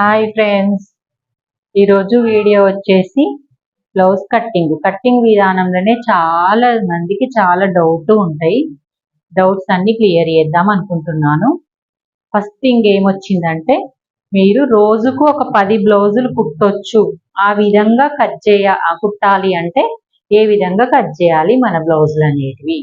Hi friends ఈరోజు video వచ్చేసి blouse cutting cutting విధానంలోనే చాలా మందికి చాలా డౌట్ ఉంటాయి. డౌట్స్ అన్ని క్లియర్ చేద్దాం అనుకుంటున్నాను. ఫస్ట్ థింగ్ ఏమొచ్చిందంటే మీరు రోజుకు ఒక పది బ్లౌజులు కుట్టొచ్చు. ఆ విధంగా కట్ చేయ కుట్టాలి అంటే ఏ విధంగా కట్ చేయాలి మన బ్లౌజులు అనేటివి?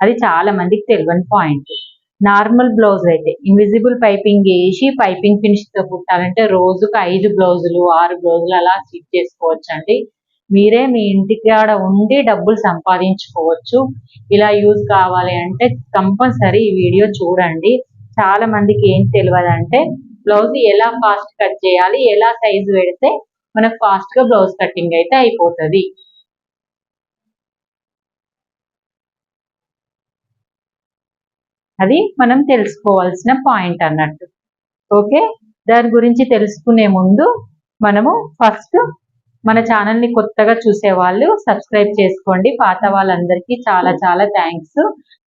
అది చాలా మందికి తెలియని పాయింట్ నార్మల్ బ్లౌజ్ అయితే ఇన్విజిబుల్ పైపింగ్ వేసి పైపింగ్ ఫినిష్తో కుట్టాలంటే రోజుకు ఐదు బ్లౌజులు ఆరు బ్లౌజులు అలా స్టిచ్ చేసుకోవచ్చు అండి మీరే మీ ఇంటికి ఆడ ఉండి డబ్బులు సంపాదించుకోవచ్చు. ఇలా యూజ్ కావాలి అంటే కంపల్సరీ ఈ వీడియో చూడండి. చాలా మందికి ఏం తెలియదు అంటే బ్లౌజ్ ఎలా ఫాస్ట్ కట్ చేయాలి ఎలా సైజు పెడితే మనకు ఫాస్ట్గా బ్లౌజ్ కటింగ్ అయితే అయిపోతుంది. అది మనం తెలుసుకోవాల్సిన పాయింట్ అన్నట్టు. ఓకే? దాని గురించి తెలుసుకునే ముందు మనము ఫస్ట్ మన ఛానల్ని కొత్తగా చూసే వాళ్ళు సబ్స్క్రైబ్ చేసుకోండి. పాత వాళ్ళందరికీ చాలా చాలా థ్యాంక్స్.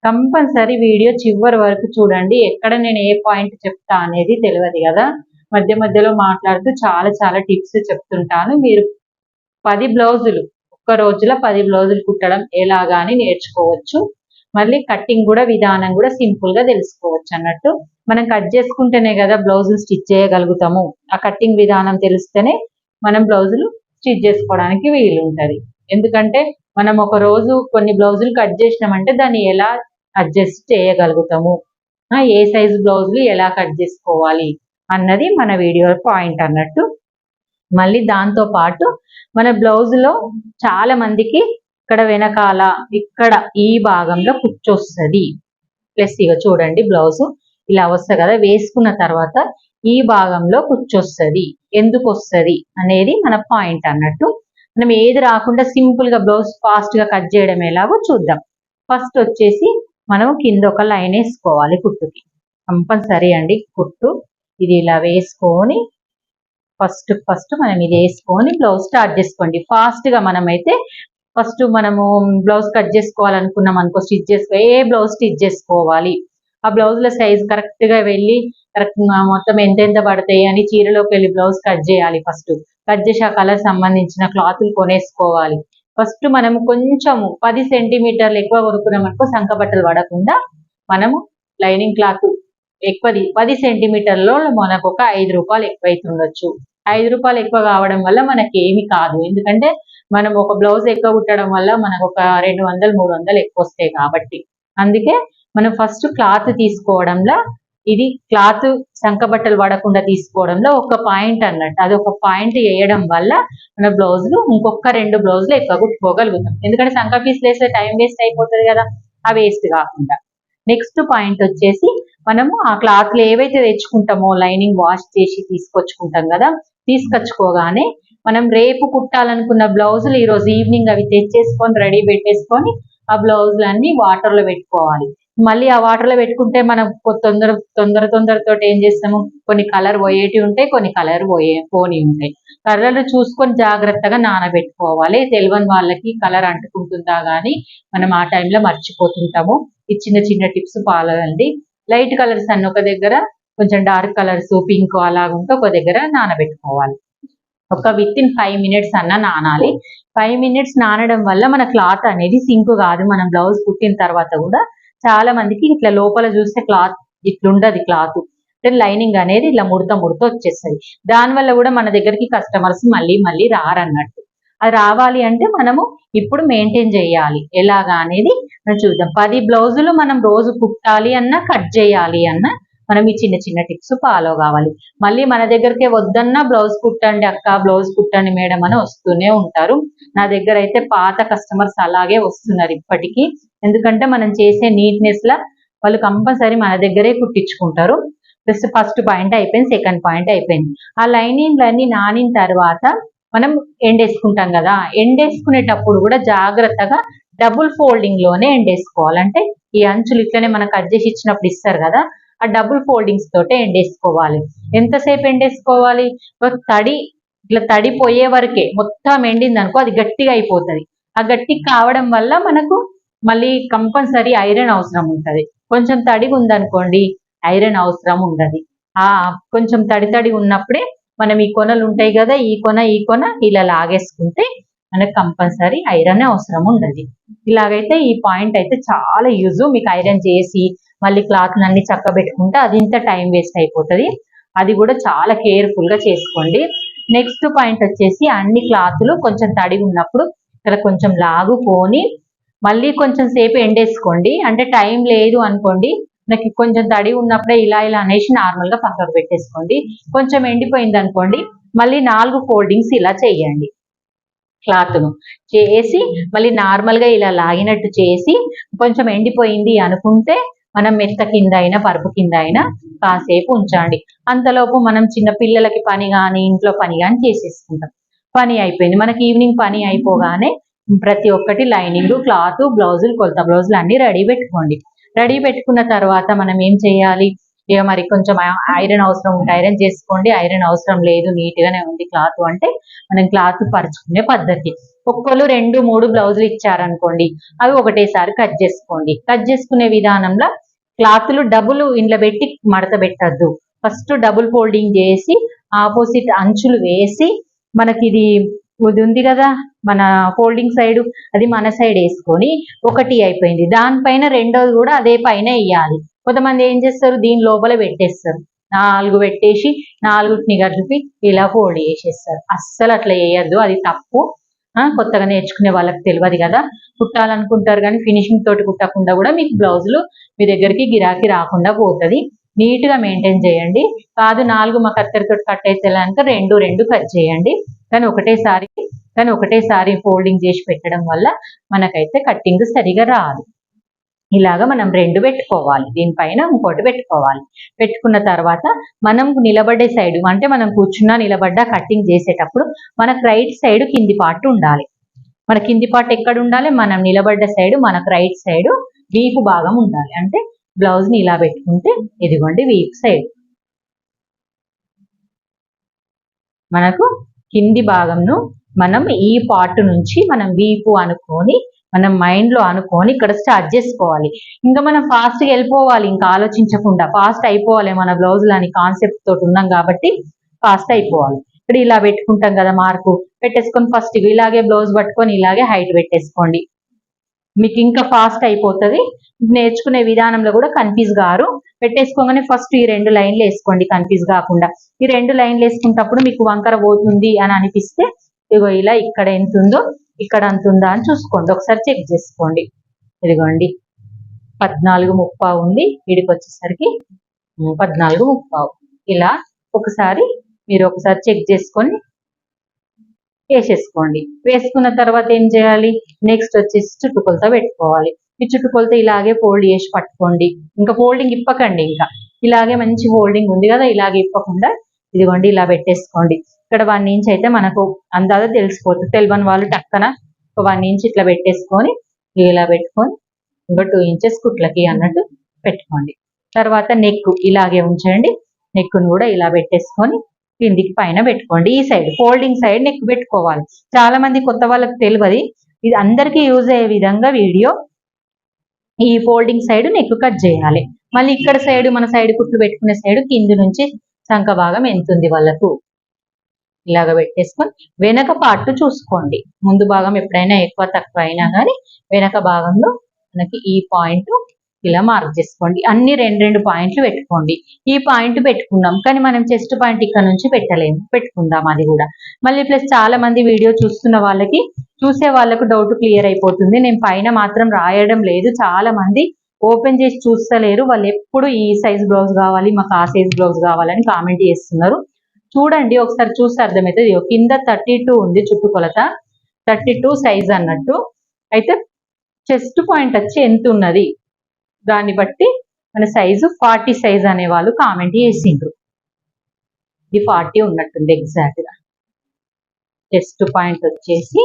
కంపల్సరీ వీడియో చివరి వరకు చూడండి. ఎక్కడ నేను ఏ పాయింట్ చెప్తా అనేది తెలియదు కదా? మధ్య మధ్యలో మాట్లాడుతూ చాలా చాలా టిప్స్ చెప్తుంటాను. మీరు పది బ్లౌజులు ఒక్క రోజులో పది బ్లౌజులు కుట్టడం ఎలాగాని నేర్చుకోవచ్చు. మళ్ళీ కట్టింగ్ కూడా విధానం కూడా సింపుల్గా తెలుసుకోవచ్చు అన్నట్టు. మనం కట్ చేసుకుంటేనే కదా బ్లౌజులు స్టిచ్ చేయగలుగుతాము. ఆ కట్టింగ్ విధానం తెలిస్తేనే మనం బ్లౌజులు స్టిచ్ చేసుకోవడానికి వీలు ఉంటుంది. ఎందుకంటే మనం ఒక రోజు కొన్ని బ్లౌజులు కట్ చేసినామంటే దాన్ని ఎలా అడ్జస్ట్ చేయగలుగుతాము? ఏ సైజు బ్లౌజులు ఎలా కట్ చేసుకోవాలి అన్నది మన వీడియో పాయింట్ అన్నట్టు. మళ్ళీ దాంతో పాటు మన బ్లౌజ్లో చాలా మందికి ఇక్కడ వెనకాల ఇక్కడ ఈ భాగంలో కుచ్చొస్తుంది ప్లస్ ఇక చూడండి బ్లౌజ్ ఇలా వస్తుంది కదా వేసుకున్న తర్వాత ఈ భాగంలో కుచ్చొస్తుంది ఎందుకు వస్తుంది అనేది మన పాయింట్ అన్నట్టు. మనం ఏది రాకుండా సింపుల్గా బ్లౌజ్ ఫాస్ట్గా కట్ చేయడం ఎలాగో చూద్దాం. ఫస్ట్ వచ్చేసి మనం కింద ఒక లైన్ వేసుకోవాలి కుట్టుకి. కంపల్సరీ అండి కుట్టు. ఇది ఇలా వేసుకొని ఫస్ట్ ఫస్ట్ మనం ఇది వేసుకొని బ్లౌజ్ స్టార్ట్ చేసుకోండి. ఫాస్ట్గా మనమైతే ఫస్ట్ మనము బ్లౌజ్ కట్ చేసుకోవాలనుకున్నాం అనుకో స్టిచ్ చేసుకో ఏ బ్లౌజ్ స్టిచ్ చేసుకోవాలి? ఆ బ్లౌజ్ల సైజ్ కరెక్ట్గా వెళ్ళి కరెక్ట్ మొత్తం ఎంతెంత పడతాయి అని చీరలోకి వెళ్ళి బ్లౌజ్ కట్ చేయాలి ఫస్ట్. కట్ చేసి ఆ కలర్ సంబంధించిన క్లాతులు కొనేసుకోవాలి. ఫస్ట్ మనం కొంచెము పది సెంటీమీటర్లు ఎక్కువ కొనుక్కున్నాం అనుకో సంక బట్టలు పడకుండా మనము లైనింగ్ క్లాత్ ఎక్కువది పది సెంటీమీటర్లో మనకు ఒక ఐదు రూపాయలు ఎక్కువ అవుతుండొచ్చు ఐదు రూపాయలు ఎక్కువ కావడం వల్ల మనకి ఏమి కాదు. ఎందుకంటే మనం ఒక బ్లౌజ్ ఎక్కువ కుట్టడం వల్ల మనకు ఒక రెండు వందలు మూడు వందలు ఎక్కువ వస్తాయి కాబట్టి. అందుకే మనం ఫస్ట్ క్లాత్ తీసుకోవడంలో ఇది క్లాత్ శంఖబట్టలు బట్టలు పడకుండా తీసుకోవడంలో ఒక పాయింట్ అన్నట్టు. అది ఒక పాయింట్ వేయడం వల్ల మన బ్లౌజులు ఇంకొక రెండు బ్లౌజులు ఎక్కువ కుట్టుకోగలుగుతాం. ఎందుకంటే శంఖ పీసులు వేస్తే టైం వేస్ట్ అయిపోతుంది కదా ఆ వేస్ట్ కాకుండా. నెక్స్ట్ పాయింట్ వచ్చేసి మనము ఆ క్లాత్లు ఏవైతే తెచ్చుకుంటామో లైనింగ్ వాష్ చేసి తీసుకొచ్చుకుంటాం కదా తీసుకొచ్చుకోగానే మనం రేపు కుట్టాలనుకున్న బ్లౌజులు ఈరోజు ఈవినింగ్ అవి తెచ్చేసుకొని రెడీ పెట్టేసుకొని ఆ బ్లౌజులన్నీ వాటర్లో పెట్టుకోవాలి. మళ్ళీ ఆ వాటర్లో పెట్టుకుంటే మనం తొందర తొందర తొందరతో ఏం చేస్తాము? కొన్ని కలర్ పోయేటి ఉంటాయి కొన్ని కలర్ పోయే పోని ఉంటాయి. కలర్లు చూసుకొని జాగ్రత్తగా నానబెట్టుకోవాలి. తెలియని వాళ్ళకి కలర్ అంటుకుంటుందా కానీ మనం ఆ టైంలో మర్చిపోతుంటాము. ఈ చిన్న చిన్న టిప్స్ ఫాలో అండి లైట్ కలర్స్ అన్ని ఒక దగ్గర కొంచెం డార్క్ కలర్స్ పింక్ అలాగ ఉంటే ఒక దగ్గర నానబెట్టుకోవాలి. ఒక విత్ ఇన్ ఫైవ్ మినిట్స్ అన్న నానాలి. ఫైవ్ మినిట్స్ నానడం వల్ల మన క్లాత్ అనేది సింక్ కాదు. మనం బ్లౌజ్ కుట్టిన తర్వాత కూడా చాలా మందికి ఇట్లా లోపల చూస్తే క్లాత్ ఇట్లుండదు క్లాత్ అంటే లైనింగ్ అనేది ఇట్లా ముడత ముడత వచ్చేస్తుంది. దానివల్ల కూడా మన దగ్గరికి కస్టమర్స్ మళ్ళీ మళ్ళీ రారన్నట్టు. అది రావాలి అంటే మనము ఇప్పుడు మెయింటైన్ చేయాలి. ఎలాగా అనేది మనం చూద్దాం. పది బ్లౌజులు మనం రోజు కుట్టాలి అన్నా కట్ చేయాలి అన్నా మనం ఈ చిన్న చిన్న టిప్స్ ఫాలో కావాలి. మళ్ళీ మన దగ్గరకే వద్దన్నా బ్లౌజ్ కుట్టండి అక్క బ్లౌజ్ కుట్టండి మేడం అని వస్తూనే ఉంటారు. నా దగ్గర అయితే పాత కస్టమర్స్ అలాగే వస్తున్నారు ఇప్పటికీ. ఎందుకంటే మనం చేసే నీట్నెస్ లా వాళ్ళు కంపల్సరీ మన దగ్గరే కుట్టించుకుంటారు. జస్ట్ ఫస్ట్ పాయింట్ అయిపోయింది సెకండ్ పాయింట్ అయిపోయింది. ఆ లైనింగ్లన్నీ నానిన తర్వాత మనం ఎండేసుకుంటాం కదా. ఎండేసుకునేటప్పుడు కూడా జాగ్రత్తగా డబుల్ ఫోల్డింగ్లోనే ఎండేసుకోవాలంటే ఈ అంచులు ఇట్లనే మనం కట్ చేసి ఇచ్చినప్పుడు ఇస్తారు కదా. ఆ డబుల్ ఫోల్డింగ్స్ తోటే ఎండేసుకోవాలి. ఎంతసేపు ఎండేసుకోవాలి? తడి ఇట్లా తడి పోయే వరకే మొత్తం ఎండింది అనుకో అది గట్టిగా అయిపోతుంది. ఆ గట్టి కావడం వల్ల మనకు మళ్ళీ కంపల్సరీ ఐరన్ అవసరం ఉంటుంది. కొంచెం తడిగా ఉందనుకోండి ఐరన్ అవసరం ఉండదు. ఆ కొంచెం తడి తడి ఉన్నప్పుడే మనం ఈ కొనలు ఉంటాయి కదా ఈ కొన ఈ కొన ఇలా లాగేసుకుంటే మనకు కంపల్సరీ ఐరన్ అవసరం ఉండదు. ఇలాగైతే ఈ పాయింట్ అయితే చాలా యూజ్. మీకు ఐరన్ చేసి మళ్ళీ క్లాత్ అన్ని చక్క పెట్టుకుంటే అది ఇంత టైం వేస్ట్ అయిపోతుంది. అది కూడా చాలా కేర్ఫుల్గా చేసుకోండి. నెక్స్ట్ పాయింట్ వచ్చేసి అన్ని క్లాత్లు కొంచెం తడి ఉన్నప్పుడు ఇక్కడ కొంచెం లాగుకొని మళ్ళీ కొంచెం సేపు ఎండేసుకోండి. అంటే టైం లేదు అనుకోండి. నాకు కొంచెం తడి ఉన్నప్పుడే ఇలా ఇలా అనేసి నార్మల్గా పక్కకు పెట్టేసుకోండి. కొంచెం ఎండిపోయింది అనుకోండి. మళ్ళీ నాలుగు ఫోల్డింగ్స్ ఇలా చేయండి. క్లాత్ను చేసి మళ్ళీ నార్మల్గా ఇలా లాగినట్టు చేసి కొంచెం ఎండిపోయింది అనుకుంటే మనం మెత్త కింద అయినా పరుపు కింద అయినా కాసేపు ఉంచండి. అంతలోపు మనం చిన్న పిల్లలకి పని కానీ ఇంట్లో పని కానీ చేసేసుకుంటాం. పని అయిపోయింది. మనకి ఈవినింగ్ పని అయిపోగానే ప్రతి ఒక్కటి లైనింగ్ క్లాత్ బ్లౌజులు కొలత బ్లౌజులు అన్ని రెడీ పెట్టుకోండి. రెడీ పెట్టుకున్న తర్వాత మనం ఏం చేయాలి? ఇక మరి కొంచెం ఐరన్ అవసరం ఉంటే ఐరన్ చేసుకోండి ఐరన్ అవసరం లేదు నీట్ గానే ఉంది క్లాత్ అంటే మనం క్లాత్ పరుచుకునే పద్ధతి. ఒక్కరు రెండు మూడు బ్లౌజులు ఇచ్చారనుకోండి అవి ఒకటేసారి కట్ చేసుకోండి. కట్ చేసుకునే విధానంలో క్లాత్లు డబుల్ ఇండ్ల పెట్టి మడత పెట్టద్దు. ఫస్ట్ డబుల్ ఫోల్డింగ్ చేసి ఆపోజిట్ అంచులు వేసి మనకి ఇది ఇది ఉంది కదా మన ఫోల్డింగ్ సైడ్ అది మన సైడ్ వేసుకొని ఒకటి అయిపోయింది. దానిపైన రెండోది కూడా అదే పైన వేయాలి. కొంతమంది ఏం చేస్తారు? దీని లోపల పెట్టేస్తారు. నాలుగు పెట్టేసి నాలుగుని కలిపి ఇలా ఫోల్డ్ చేసేస్తారు. అస్సలు అట్లా వేయద్దు అది తప్పు. కొత్తగా నేర్చుకునే వాళ్ళకి తెలియదు కదా. కుట్టాలనుకుంటారు కానీ ఫినిషింగ్ తోటి కుట్టకుండా కూడా మీకు బ్లౌజులు మీ దగ్గరికి గిరాకీ రాకుండా పోతుంది. నీట్గా మెయింటైన్ చేయండి. కాదు నాలుగు మా కత్తెరతో కట్ అయితే కనుక రెండు రెండు కట్ చేయండి. కానీ ఒకటేసారి కానీ ఒకటేసారి ఫోల్డింగ్ చేసి పెట్టడం వల్ల మనకైతే కట్టింగ్ సరిగా రాదు. ఇలాగా మనం రెండు పెట్టుకోవాలి. దీనిపైన ఇంకోటి పెట్టుకోవాలి. పెట్టుకున్న తర్వాత మనం నిలబడే సైడ్ అంటే మనం కూర్చున్నా నిలబడ్డా కట్టింగ్ చేసేటప్పుడు మనకు రైట్ సైడ్ కింది పార్ట్ ఉండాలి. మన కింది పార్ట్ ఎక్కడ ఉండాలి? మనం నిలబడ్డ సైడ్ మనకు రైట్ సైడ్ వీపు భాగం ఉండాలి. అంటే బ్లౌజ్ని ఇలా పెట్టుకుంటే ఇదిగోండి వీపు సైడ్ మనకు కింది భాగంను మనం ఈ పార్ట్ నుంచి మనం వీపు అనుకొని మనం మైండ్లో అనుకొని ఇక్కడ స్టార్ట్ చేసుకోవాలి. ఇంకా మనం ఫాస్ట్గా వెళ్ళిపోవాలి ఇంకా ఆలోచించకుండా. ఫాస్ట్ అయిపోవాలి మన బ్లౌజులు అని కాన్సెప్ట్ తోటి ఉన్నాం కాబట్టి ఫాస్ట్ అయిపోవాలి. ఇక్కడ ఇలా పెట్టుకుంటాం కదా మార్కు పెట్టేసుకొని ఫస్ట్ ఇలాగే బ్లౌజ్ పట్టుకొని ఇలాగే హైట్ పెట్టేసుకోండి. మీకు ఇంకా ఫాస్ట్ అయిపోతుంది. నేర్చుకునే విధానంలో కూడా కన్ఫ్యూజ్ గారు. పెట్టేసుకోగానే ఫస్ట్ ఈ రెండు లైన్లు వేసుకోండి కన్ఫ్యూజ్ కాకుండా. ఈ రెండు లైన్లు వేసుకున్నప్పుడు మీకు వంకర పోతుంది అని అనిపిస్తే ఇగో ఇలా ఇక్కడ ఎంత ఉందో ఇక్కడ అంత ఉందా అని చూసుకోండి. ఒకసారి చెక్ చేసుకోండి. ఇదిగోండి. పద్నాలుగు ముప్పావు ఉంది. వీడికి వచ్చేసరికి పద్నాలుగు ముప్పావు. ఇలా ఒకసారి మీరు ఒకసారి చెక్ చేసుకొని వేసేసుకోండి. వేసుకున్న తర్వాత ఏం చేయాలి? నెక్స్ట్ వచ్చేసి చుట్టుకొలత పెట్టుకోవాలి. ఈ చుట్టుకొలత ఇలాగే ఫోల్డ్ చేసి పట్టుకోండి. ఇంకా ఫోల్డింగ్ ఇప్పకండి ఇంకా. ఇలాగే మంచి ఫోల్డింగ్ ఉంది కదా ఇలాగే ఇప్పకుండా ఇదిగోండి ఇలా పెట్టేసుకోండి. ఇక్కడ వన్ ఇంచ్ అయితే మనకు అందాజ తెలిసిపోతుంది తెలియని వాళ్ళు టక్కన ఒక వన్ ఇంచ్ ఇట్లా పెట్టేసుకొని ఇలా పెట్టుకొని ఇంకా టూ ఇంచెస్ కుట్లకి అన్నట్టు పెట్టుకోండి. తర్వాత నెక్ ఇలాగే ఉంచండి. నెక్ కూడా ఇలా పెట్టేసుకొని కిందికి పైన పెట్టుకోండి. ఈ సైడ్ ఫోల్డింగ్ సైడ్ నెక్ పెట్టుకోవాలి. చాలా మంది కొత్త వాళ్ళకి తెలియదు. ఇది అందరికీ యూజ్ అయ్యే విధంగా వీడియో ఈ ఫోల్డింగ్ సైడ్ నెక్ కట్ చేయాలి. మళ్ళీ ఇక్కడ సైడ్ మన సైడ్ కుట్లు పెట్టుకునే సైడ్ కింది నుంచి శంఖ భాగం ఎంత ఉంది వాళ్ళకు? ఇలాగ పెట్టేసుకొని వెనక పార్ట్ చూసుకోండి. ముందు భాగం ఎప్పుడైనా ఎక్కువ తక్కువ అయినా కానీ వెనక భాగంలో మనకి ఈ పాయింట్ ఇలా మార్క్ చేసుకోండి. అన్ని రెండు రెండు పాయింట్లు పెట్టుకోండి. ఈ పాయింట్ పెట్టుకున్నాం కానీ మనం చెస్ట్ పాయింట్ ఇక్కడ నుంచి పెట్టలేము పెట్టుకుందాం అది కూడా. మళ్ళీ ప్లస్ చాలా మంది వీడియో చూస్తున్న వాళ్ళకి చూసే వాళ్ళకు డౌట్ క్లియర్ అయిపోతుంది. నేను పైన మాత్రం రాయడం లేదు. చాలా మంది ఓపెన్ చేసి చూస్తలేరు. వాళ్ళు ఎప్పుడు ఈ సైజ్ బ్లౌజ్ కావాలి మాకు ఆ సైజ్ బ్లౌజ్ కావాలని కామెంట్ చేస్తున్నారు. చూడండి ఒకసారి చూస్తే అర్థమవుతుంది. కింద థర్టీ టూ ఉంది చుట్టుకొలత. థర్టీ టూ సైజ్ అన్నట్టు. అయితే చెస్ట్ పాయింట్ వచ్చి ఎంత ఉన్నది? దాన్ని బట్టి మన సైజు ఫార్టీ సైజ్ అనే వాళ్ళు కామెంట్ చేసిండ్రు. ఇది ఫార్టీ ఉన్నట్టుంది ఎగ్జాక్ట్గా చెస్ట్ పాయింట్ వచ్చేసి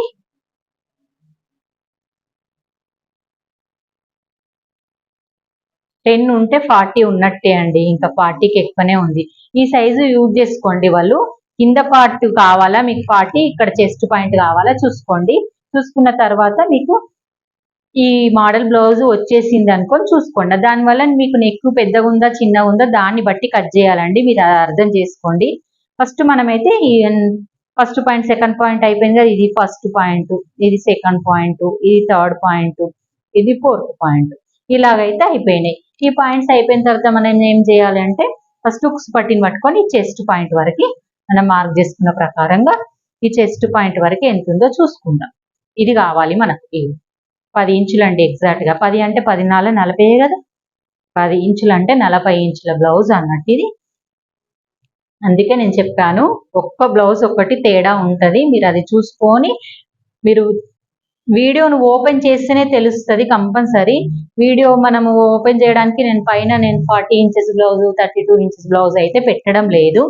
టెన్ ఉంటే ఫార్టీ ఉన్నట్టే అండి ఇంకా ఫార్టీకి ఎక్కువనే ఉంది. ఈ సైజు యూజ్ చేసుకోండి వాళ్ళు. కింద పార్ట్ కావాలా మీకు ఫార్టీ ఇక్కడ చెస్ట్ పాయింట్ కావాలా చూసుకోండి. చూసుకున్న తర్వాత మీకు ఈ మోడల్ బ్లౌజ్ వచ్చేసింది అనుకొని చూసుకోండి. దానివల్ల మీకు నెక్ పెద్దగా ఉందా చిన్నగా ఉందా దాన్ని బట్టి కట్ చేయాలండి. మీరు అది అర్థం చేసుకోండి. ఫస్ట్ మనమైతే ఈ ఫస్ట్ పాయింట్ సెకండ్ పాయింట్ అయిపోయింది కదా ఇది ఫస్ట్ పాయింట్ ఇది సెకండ్ పాయింట్ ఇది థర్డ్ పాయింట్ ఇది ఫోర్త్ పాయింట్. ఇలాగైతే అయిపోయినాయి. ఈ పాయింట్స్ అయిపోయిన తర్వాత మనం ఏం చేయాలి అంటే ఫస్ట్ హుక్స్ పట్టిని పట్టుకొని చెస్ట్ పాయింట్ వరకు మనం మార్క్ చేసుకున్న ప్రకారంగా ఈ చెస్ట్ పాయింట్ వరకు ఎంత ఉందో చూసుకుందాం. ఇది కావాలి మనకి పది ఇంచులు అండి ఎగ్జాక్ట్గా పది అంటే పది నాలుగు నలభై కదా? పది ఇంచులు అంటే నలభై ఇంచుల బ్లౌజ్ అన్నట్టు ఇది. అందుకే నేను చెప్పాను ఒక్క బ్లౌజ్ ఒక్కటి తేడా ఉంటుంది. మీరు అది చూసుకొని మీరు వీడియోను ఓపెన్ చేస్తేనే తెలుస్తుంది కంపల్సరీ. వీడియో మనము ఓపెన్ చేయడానికి నేను పైన నేను forty inches blouse thirty two inches blouse అయితే పెట్టడం లేదు.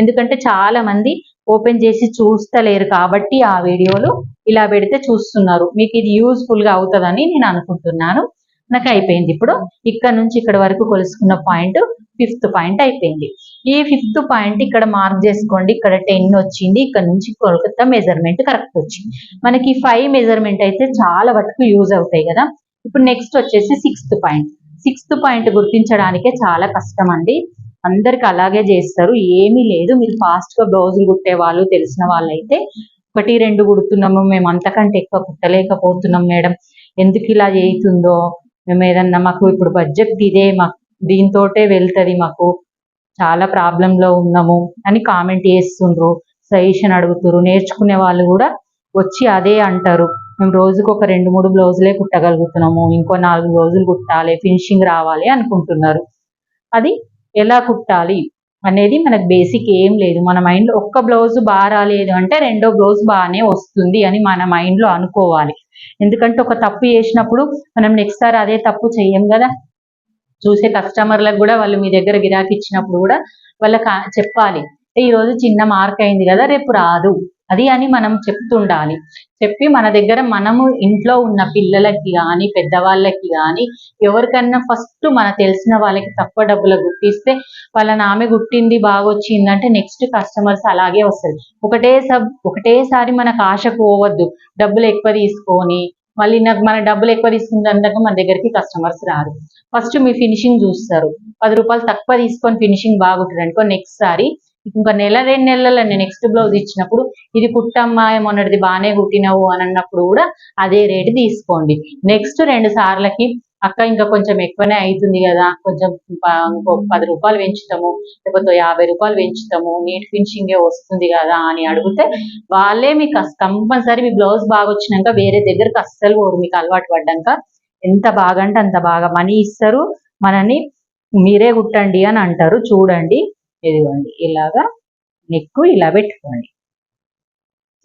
ఎందుకంటే చాలా మంది ఓపెన్ చేసి చూస్తలేరు కాబట్టి ఆ వీడియోలు ఇలా పెడితే చూస్తున్నారు. మీకు ఇది యూస్ఫుల్గా అవుతుందని నేను అనుకుంటున్నాను. నాకు అయిపోయింది. ఇప్పుడు ఇక్కడ నుంచి ఇక్కడ వరకు కొలుసుకున్న పాయింట్ ఫిఫ్త్ పాయింట్ అయిపోయింది. ఈ ఫిఫ్త్ పాయింట్ ఇక్కడ మార్క్ చేసుకోండి. ఇక్కడ టెన్ వచ్చింది. ఇక్కడ నుంచి కోల్కతా మెజర్మెంట్ కరెక్ట్ వచ్చింది. మనకి ఫైవ్ మెజర్మెంట్ అయితే చాలా వరకు యూజ్ అవుతాయి కదా. ఇప్పుడు నెక్స్ట్ వచ్చేసి సిక్స్త్ పాయింట్. సిక్స్త్ పాయింట్ గుర్తించడానికే చాలా కష్టం అండి. అందరికి అలాగే చేస్తారు. ఏమీ లేదు. మీరు ఫాస్ట్గా బ్లౌజులు కుట్టే వాళ్ళు తెలిసిన వాళ్ళైతే ఒకటి రెండు కుడుతున్నాము. మేము అంతకంటే ఎక్కువ కుట్టలేకపోతున్నాం మేడం. ఎందుకు ఇలా చేయుతుందో మేము ఏదన్నా మాకు ఇప్పుడు బడ్జెట్ ఇదే మాకు దీంతోటే వెళ్తుంది మాకు. చాలా ప్రాబ్లంలో ఉన్నాము అని కామెంట్ చేస్తుండ్రు సజెషన్ అడుగుతురు నేర్చుకునే వాళ్ళు కూడా వచ్చి అదే అంటారు. మేము రోజుకు ఒక రెండు మూడు బ్లౌజులే కుట్టగలుగుతున్నాము. ఇంకో నాలుగు బ్లౌజులు కుట్టాలి ఫినిషింగ్ రావాలి అనుకుంటున్నారు. అది ఎలా కుట్టాలి అనేది మనకు బేసిక్ ఏం లేదు. మన మైండ్లో ఒక్క బ్లౌజ్ బాగా రాలేదు అంటే రెండో బ్లౌజ్ బాగానే వస్తుంది అని మన మైండ్లో అనుకోవాలి. ఎందుకంటే ఒక తప్పు చేసినప్పుడు మనం నెక్స్ట్ సారి అదే తప్పు చెయ్యం కదా. చూసే కస్టమర్లకు కూడా వాళ్ళు మీ దగ్గర గిరాకీ ఇచ్చినప్పుడు కూడా వాళ్ళకి చెప్పాలి. ఈ రోజు చిన్న మార్క్ అయింది కదా రేపు రాదు. అది అని మనం చెప్తుండాలి. చెప్పి మన దగ్గర మనము ఇంట్లో ఉన్న పిల్లలకి కానీ పెద్దవాళ్ళకి కానీ ఎవరికన్నా ఫస్ట్ మన తెలిసిన వాళ్ళకి తక్కువ డబ్బులు గుట్టిస్తే వాళ్ళని ఆమె గుట్టింది బాగా వచ్చిందంటే నెక్స్ట్ కస్టమర్స్ అలాగే వస్తుంది. ఒకటే సబ్ ఒకటేసారి మనకు ఆశ పోవద్దు. డబ్బులు ఎక్కువ తీసుకొని మళ్ళీ నాకు మన డబ్బులు ఎక్కువ తీసుకున్నందుకు మన దగ్గరికి కస్టమర్స్ రారు. ఫస్ట్ మీ ఫినిషింగ్ చూస్తారు. పది రూపాయలు తక్కువ తీసుకొని ఫినిషింగ్ బాగుంటుంది అనుకో నెక్స్ట్ సారి ఇంకా నెల రెండు నెలల నెక్స్ట్ బ్లౌజ్ ఇచ్చినప్పుడు ఇది కుట్టమ్మా మొన్నటిది బాగానే కుట్టినవు అని అన్నప్పుడు కూడా అదే రేటు తీసుకోండి. నెక్స్ట్ రెండు సార్లకి అక్క ఇంకా కొంచెం ఎక్కువనే అవుతుంది కదా కొంచెం ఇంకో పది రూపాయలు పెంచుతాము లేకపోతే యాభై రూపాయలు పెంచుతాము నీట్ ఫినిషింగే వస్తుంది కదా అని అడిగితే వాళ్ళే మీకు కంపల్సరీ మీ బ్లౌజ్ బాగా వచ్చినాక వేరే దగ్గరకు అస్సలు పోరు మీకు అలవాటు పడ్డాక ఎంత బాగా అంటే అంత బాగా మనీ ఇస్తారు మనని మీరే కుట్టండి అని అంటారు చూడండి. ఇదిగోండి ఇలాగా నెక్కు ఇలా పెట్టుకోండి.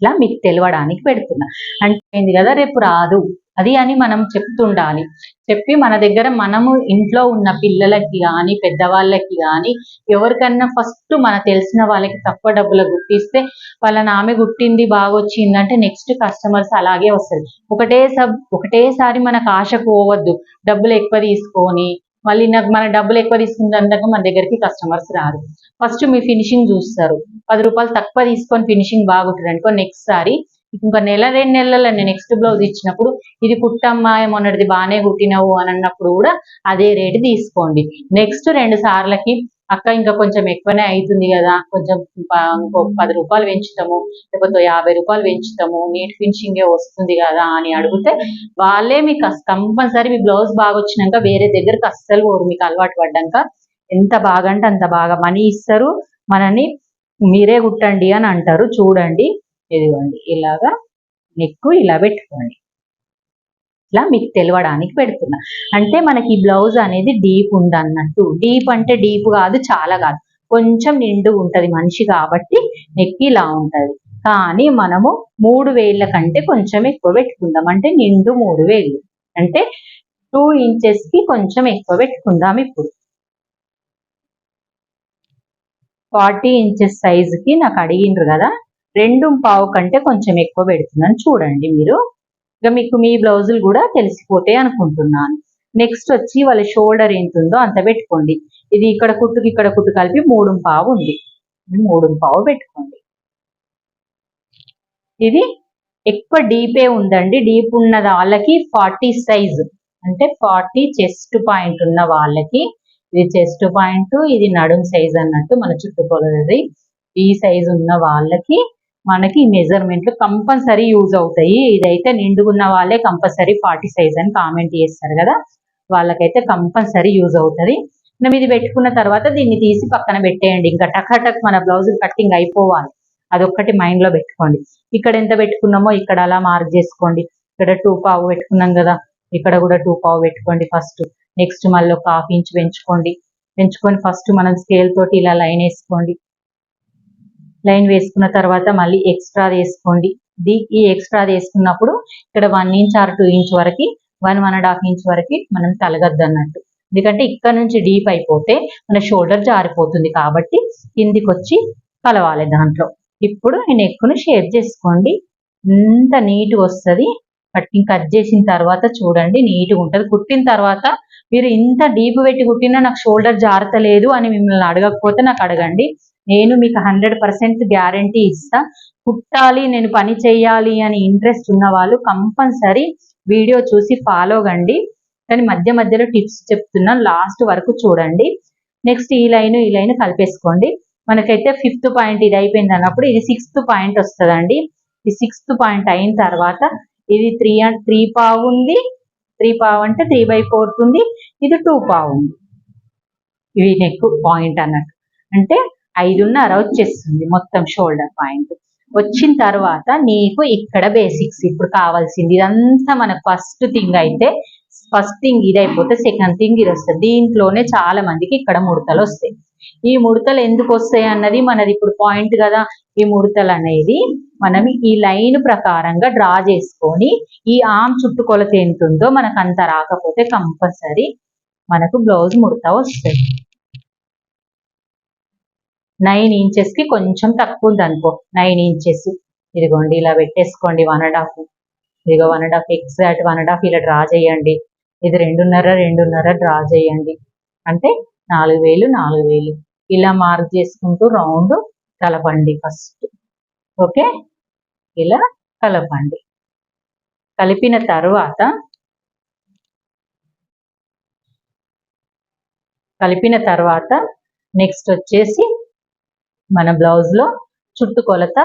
ఇట్లా మీకు తెలవడానికి పెడుతున్నా. అంటే ఏంది కదా రేపు రాదు. అది అని మనం చెప్తుండాలి. చెప్పి మన దగ్గర మనము ఇంట్లో ఉన్న పిల్లలకి కానీ పెద్దవాళ్ళకి కానీ ఎవరికన్నా ఫస్ట్ మన తెలిసిన వాళ్ళకి తక్కువ డబ్బులు గుట్టిస్తే వాళ్ళని ఆమె గుట్టింది బాగా వచ్చిందంటే నెక్స్ట్ కస్టమర్స్ అలాగే వస్తారు ఒకటే సబ్ ఒకటేసారి మనకు ఆశ పోవద్దు. డబ్బులు ఎక్కువ తీసుకొని మళ్ళీ నాకు మన డబ్బులు ఎక్కువ తీసుకున్నందుకు మన దగ్గరికి కస్టమర్స్ రారు. ఫస్ట్ మీ ఫినిషింగ్ చూస్తారు. పది రూపాయలు తక్కువ తీసుకొని ఫినిషింగ్ బాగుంటుంది అనుకో నెక్స్ట్ సారి ఇంకా నెల రెండు నెలల నెక్స్ట్ బ్లౌజ్ ఇచ్చినప్పుడు ఇది కుట్టమ్మా మొన్నటిది బాగానే కుట్టినవు అని అన్నప్పుడు కూడా అదే రేటు తీసుకోండి. నెక్స్ట్ రెండు సార్లకి అక్క ఇంకా కొంచెం ఎక్కువనే అవుతుంది కదా. కొంచెం ఇంకో పది రూపాయలు పెంచుతాము లేకపోతే యాభై రూపాయలు పెంచుతాము నీట్ ఫినిషింగే వస్తుంది కదా అని అడిగితే వాళ్ళే మీకు కంపల్సరీ మీ బ్లౌజ్ బాగా వచ్చినాక వేరే దగ్గరకు అస్సలు పోరు. మీకు అలవాటు పడ్డాక ఎంత బాగా అంటే అంత బాగా మనీ ఇస్తారు. మనని మీరే కుట్టండి అని అంటారు. చూడండి ఇదిగోండి ఇలాగా నెక్కు ఇలా పెట్టుకోండి. ఇట్లా మీకు తెలవడానికి పెడుతున్నా. అంటే మనకి ఈ బ్లౌజ్ అనేది డీప్ ఉంది అన్నట్టు డీప్ అంటే డీప్ కాదు చాలా కాదు. కొంచెం నిండు ఉంటది మనిషి కాబట్టి నెక్కి ఇలా ఉంటది. కానీ మనము మూడు వేళ్ళ కంటే కొంచెం ఎక్కువ పెట్టుకుందాం. అంటే నిండు మూడు వేళ్ళు. అంటే టూ ఇంచెస్కి కొంచెం ఎక్కువ పెట్టుకుందాం ఇప్పుడు. ఫార్టీ ఇంచెస్ సైజుకి నాకు అడిగిండ్రు కదా. రెండు పావు కంటే కొంచెం ఎక్కువ పెడుతున్నాను చూడండి మీరు. ఇక మీకు మీ బ్లౌజులు కూడా తెలిసిపోతాయి అనుకుంటున్నాను. నెక్స్ట్ వచ్చి వాళ్ళ షోల్డర్ ఎంత ఉందో అంత పెట్టుకోండి. ఇది ఇక్కడ కుట్టుకి ఇక్కడ కుట్టు కలిపి మూడు పావు ఉంది. మూడు పావు పెట్టుకోండి. ఇది ఎక్కువ డీపే ఉందండి. డీప్ ఉన్న వాళ్ళకి ఫార్టీ సైజ్. అంటే ఫార్టీ చెస్ట్ పాయింట్ ఉన్న వాళ్ళకి ఇది చెస్ట్ పాయింట్ ఇది నడుం సైజ్ అన్నట్టు మన చుట్టుకొలది ఈ సైజు ఉన్న వాళ్ళకి మనకి మెజర్మెంట్లు కంపల్సరీ యూజ్ అవుతాయి. ఇదైతే నిండుగున్న వాళ్ళే కంపల్సరీ ఫార్టీ సైజ్ అని కామెంట్ చేస్తారు కదా. వాళ్ళకైతే కంపల్సరీ యూజ్ అవుతుంది. మనం ఇది పెట్టుకున్న తర్వాత దీన్ని తీసి పక్కన పెట్టేయండి. ఇంకా టక్ మన బ్లౌజ్ కట్టింగ్ అయిపోవాలి. అదొక్కటి మైండ్లో పెట్టుకోండి. ఇక్కడ ఎంత పెట్టుకున్నామో ఇక్కడ అలా మార్క్ చేసుకోండి. ఇక్కడ టూ పావు పెట్టుకున్నాం కదా. ఇక్కడ కూడా టూ పావు పెట్టుకోండి ఫస్ట్ నెక్స్ట్ మళ్ళీ ఒక హాఫ్ ఇంచ్ పెంచుకోండి. పెంచుకొని ఫస్ట్ మనం స్కేల్ తోటి ఇలా లైన్ వేసుకోండి. లైన్ వేసుకున్న తర్వాత మళ్ళీ ఎక్స్ట్రా వేసుకోండి. ది ఈ ఎక్స్ట్రా వేసుకున్నప్పుడు ఇక్కడ one inch or two inch వరకు one one and half inch వరకు మనం తలగద్దు అన్నట్టు ఎందుకంటే ఇక్కడ నుంచి డీప్ అయిపోతే మన షోల్డర్ జారిపోతుంది కాబట్టి కిందికి వచ్చి కలవాలి దాంట్లో. ఇప్పుడు ఈ నెక్కును షేప్ చేసుకోండి. ఇంత నీట్గా వస్తుంది. కట్టింగ్ కట్ చేసిన తర్వాత చూడండి నీట్గా ఉంటుంది. కుట్టిన తర్వాత మీరు ఇంత డీప్ పెట్టి కుట్టినా నాకు షోల్డర్ జారతలేదు అని మిమ్మల్ని అడగకపోతే నాకు అడగండి. నేను మీకు హండ్రెడ్ పర్సెంట్ గ్యారంటీ ఇస్తా. కుట్టాలి నేను పని చేయాలి అని ఇంట్రెస్ట్ ఉన్న వాళ్ళు కంపల్సరీ వీడియో చూసి ఫాలో కండి. కానీ మధ్య మధ్యలో టిప్స్ చెప్తున్నా లాస్ట్ వరకు చూడండి. నెక్స్ట్ ఈ లైన్ ఈ లైన్ కలిపేసుకోండి. మనకైతే ఫిఫ్త్ పాయింట్ ఇది అయిపోయింది అన్నప్పుడు ఇది సిక్స్త్ పాయింట్ వస్తుందండి. ఈ సిక్స్త్ పాయింట్ అయిన తర్వాత ఇది త్రీ త్రీ పావు ఉంది. త్రీ పావు అంటే త్రీ బై ఫోర్త్ ఉంది. ఇది టూ పావు ఉంది. ఇవి నెక్ పాయింట్ అన్నట్టు. అంటే ఐదున్నర వచ్చేస్తుంది మొత్తం షోల్డర్ పాయింట్ వచ్చిన తర్వాత నీకు ఇక్కడ బేసిక్స్ ఇప్పుడు కావాల్సింది. ఇదంతా మనకు ఫస్ట్ థింగ్ అయితే ఫస్ట్ థింగ్ ఇది అయిపోతే సెకండ్ థింగ్ ఇది వస్తుంది దీంట్లోనే చాలా మందికి ఇక్కడ ముడతలు వస్తాయి. ఈ ముడతలు ఎందుకు వస్తాయి అన్నది మనది ఇప్పుడు పాయింట్ కదా. ఈ ముడతలు అనేది మనం ఈ లైన్ ప్రకారంగా డ్రా చేసుకొని ఈ ఆమ్ చుట్టుకొలత ఎంత ఉందో మనకు అంత రాకపోతే కంపల్సరీ మనకు బ్లౌజ్ ముడత వస్తుంది. నైన్ ఇంచెస్కి కొంచెం తక్కువ ఉంది అనుకో. Nine inches. ఇదిగోండి ఇలా పెట్టేసుకోండి వన్ అండ్ హాఫ్ ఇదిగో one and half exact one and half ఇలా డ్రా చేయండి. ఇది రెండున్నర రెండున్నర డ్రా చేయండి. అంటే నాలుగు వేలు నాలుగు వేలు. ఇలా మార్క్ చేసుకుంటూ రౌండ్ కలపండి ఫస్ట్ ఓకే? ఇలా కలపండి. కలిపిన తర్వాత కలిపిన తర్వాత నెక్స్ట్ వచ్చేసి మన బ్లౌజ్లో చుట్టుకొలత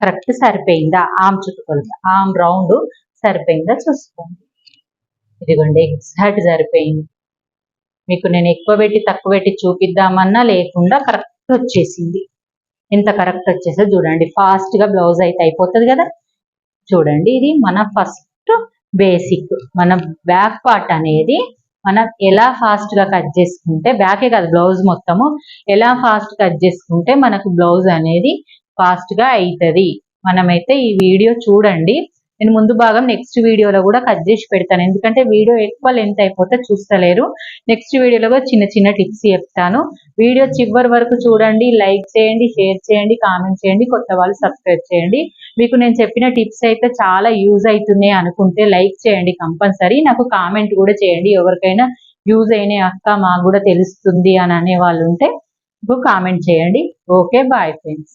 కరెక్ట్ సరిపోయిందా? ఆమ్ చుట్టుకొలత ఆమ్ రౌండ్ సరిపోయిందా చూసుకోండి. ఇదిగోండి ఎగ్జాక్ట్ సరిపోయింది. మీకు నేను ఎక్కువ పెట్టి తక్కువ పెట్టి చూపిద్దామన్నా లేకుండా కరెక్ట్ వచ్చేసింది. ఎంత కరెక్ట్ వచ్చేసో చూడండి ఫాస్ట్గా బ్లౌజ్ అయితే అయిపోతుంది కదా? చూడండి ఇది మన ఫస్ట్ బేసిక్ మన బ్యాక్ పార్ట్ అనేది మనం ఎలా ఫాస్ట్గా కట్ చేసుకుంటే బ్యాకే కాదు బ్లౌజ్ మొత్తము ఎలా ఫాస్ట్ కట్ చేసుకుంటే మనకు బ్లౌజ్ అనేది ఫాస్ట్గా అవుతుంది మనమైతే ఈ వీడియో చూడండి. నేను ముందు భాగం నెక్స్ట్ వీడియోలో కూడా కట్ చేసి పెడతాను. ఎందుకంటే వీడియో ఎక్కువ లెంత్ అయిపోతే చూస్తలేరు. నెక్స్ట్ వీడియోలో కూడా చిన్న చిన్న టిప్స్ చెప్తాను. వీడియో చివరి వరకు చూడండి లైక్ చేయండి షేర్ చేయండి కామెంట్ చేయండి కొత్త వాళ్ళు సబ్స్క్రైబ్ చేయండి. మీకు నేను చెప్పిన టిప్స్ అయితే చాలా యూజ్ అవుతున్నాయి అనుకుంటే లైక్ చేయండి కంపల్సరీ. నాకు కామెంట్ కూడా చేయండి. ఎవరికైనా యూజ్ అయినాయి అక్క మాకు కూడా తెలుస్తుంది అని అనే వాళ్ళు ఉంటే కామెంట్ చేయండి. Okay bye friends.